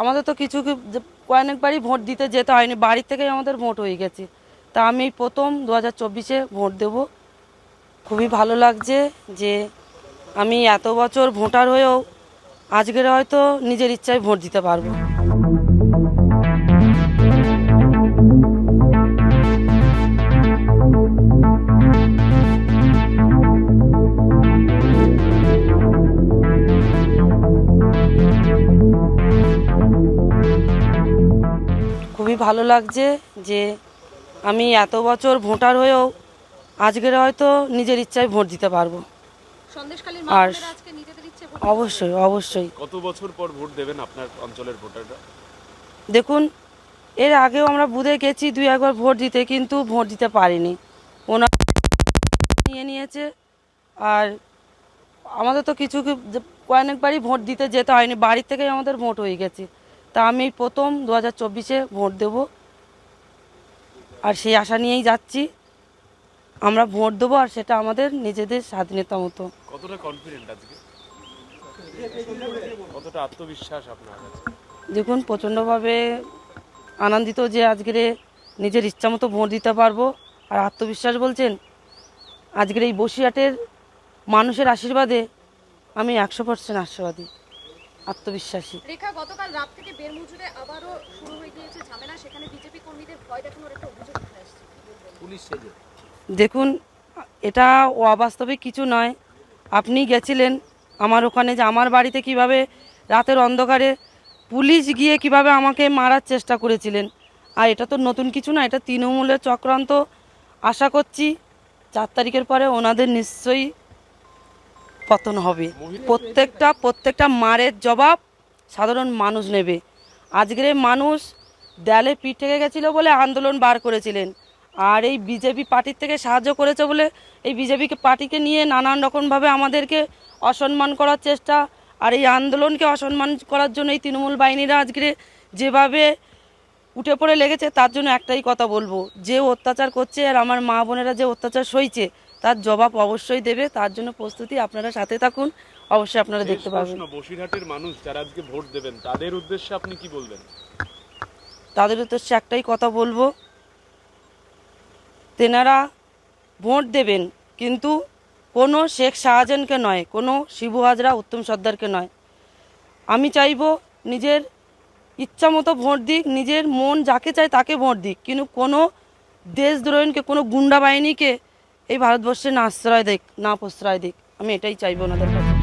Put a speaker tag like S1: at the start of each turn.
S1: আমাদের তো কিছু কয়েকবারই ভোট দিতে যেতে হয়নি। বাড়ির থেকেই আমাদের ভোট হয়ে গেছে। তা আমি প্রথম দু হাজার চব্বিশে ভোট দেব। খুবই ভালো লাগছে যে আমি এত বছর ভোটার হয়েও আজকের হয়তো নিজের ইচ্ছায় ভোট দিতে পারব। খুবই ভালো লাগছে যে আমি এত বছর ভোটার হয়েও আজকের হয়তো নিজের ইচ্ছায় ভোট দিতে পারব। আর
S2: মানুষেরা আজকে নিজেদের ইচ্ছে ভোট
S1: অবশ্যই অবশ্যই।
S3: কত বছর পর ভোট দেবেন আপনার অঞ্চলের ভোটাররা?
S1: দেখুন এর আগেও আমরা বুধে গেছি দুই একবার ভোট দিতে কিন্তু ভোট দিতে পারিনি। ওনার নিয়ে নিয়েছে আর আমাদের তো কিছু কয়েকবারই ভোট দিতে যেতে হয়নি বাড়ির থেকেই আমাদের ভোট হয়ে গেছে। তা আমি প্রথম দু হাজার চব্বিশে ভোট দেব। আর সেই আশা নিয়েই যাচ্ছি। আমরা ভোট দেবো আর সেটা আমাদের নিজেদের স্বাধীনতা মতো।
S3: কতটা কনফিডেন্ট আজকে? কতটা আত্মবিশ্বাস আপনার
S1: দেখুন প্রচণ্ডভাবে আনন্দিত যে আজকের নিজের ইচ্ছা মতো ভোট দিতে পারব। আর আত্মবিশ্বাস বলছেন আজকের এই বসিরহাটের মানুষের আশীর্বাদে আমি একশো পার্সেন্ট আশাবাদী আত্মবিশ্বাসী।
S2: রেখা গতকাল রাত থেকে বেরমুজুরে আবারও শুরু হয়ে গিয়েছে ঝামেলা। সেখানে বিজেপি কর্মীদের ভয় দেখানোর একটা অভিযোগ উঠে আসছে।
S1: দেখুন এটা অবাস্তবিক কিছু নয়। আপনি গেছিলেন আমার ওখানে যে আমার বাড়িতে কীভাবে রাতের অন্ধকারে পুলিশ গিয়ে কীভাবে আমাকে মারার চেষ্টা করেছিলেন। আর এটা তো নতুন কিছু না এটা তৃণমূলের চক্রান্ত। আশা করছি চার তারিখের পরে ওনাদের নিশ্চয়ই পতন হবে। প্রত্যেকটা প্রত্যেকটা মারের জবাব সাধারণ মানুষ নেবে। আজকের মানুষ দেয়ালে পিঠ থেকে গেছিল বলে আন্দোলন বার করেছিলেন। আর এই বিজেপি পার্টির থেকে সাহায্য করেছে বলে এই বিজেপিকে পার্টিকে নিয়ে নানান রকমভাবে আমাদেরকে অসম্মান করার চেষ্টা আর এই আন্দোলনকে অসম্মান করার জন্য এই তৃণমূল বাহিনীরা আজকে যেভাবে উঠে পড়ে লেগেছে তার জন্য একটাই কথা বলব। যে অত্যাচার করছে আর আমার মা বোনেরা যে অত্যাচার সইছে তার জবাব অবশ্যই দেবে। তার জন্য প্রস্তুতি আপনারা সাথে থাকুন। অবশ্যই আপনারা দেখতে পাবেন।
S3: বসিরহাটের মানুষ যারা আজকে ভোট দেবেন তাদের উদ্দেশ্যে আপনি কি বলবেন?
S1: তাদের উদ্দেশ্যে একটাই কথা বলব। তেনারা ভোট দেবেন কিন্তু কোনো শেখ শাহজাহানকে নয় কোনো শিবু হাজরা উত্তম সর্দারকে নয়। আমি চাইব নিজের ইচ্ছা মতো ভোট দিক নিজের মন যাকে চায় তাকে ভোট দিক কিন্তু কোনো দেশদ্রোহীকে কোনো গুন্ডা বাহিনীকে এই ভারতবর্ষে না আশ্রয় দিক না প্রশ্রয় দিক আমি এটাই চাইব ওনাদের কাছে।